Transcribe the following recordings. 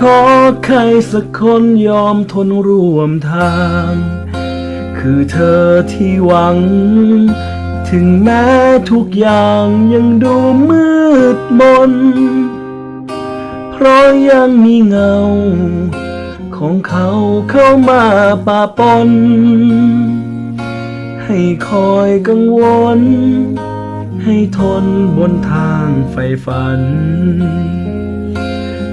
ขอใครสักคนยอมทนร่วมทาง คือเธอที่หวัง ถึงแม้ทุกอย่างยังดูมืดมน เพราะยังมีเงา ของเขาเข้ามาป่าปน ให้คอยกังวล ให้ทนบนทางไฟฝัน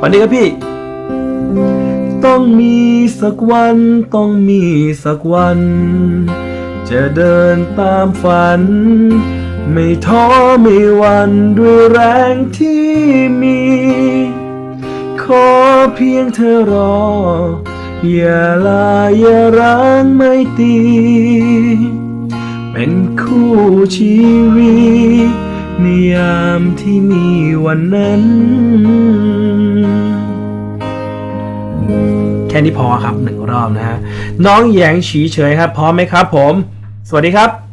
วันนี้ครับพี่ ต้องมีสักวัน ต้องมีสักวัน จะเดินตามฝัน ไม่ท้อไม่หวันด้วยแรงที่มี ขอเพียงเธอรอ อย่าลาอย่าร้างไม่ตี เป็นคู่ชีวิตในยามที่มีวันนั้น ค่นี้พอครับหนึ่งรอบนะฮะน้องแยงฉีเฉยครับ พร้อมไหมครับผม สวัสดีครับ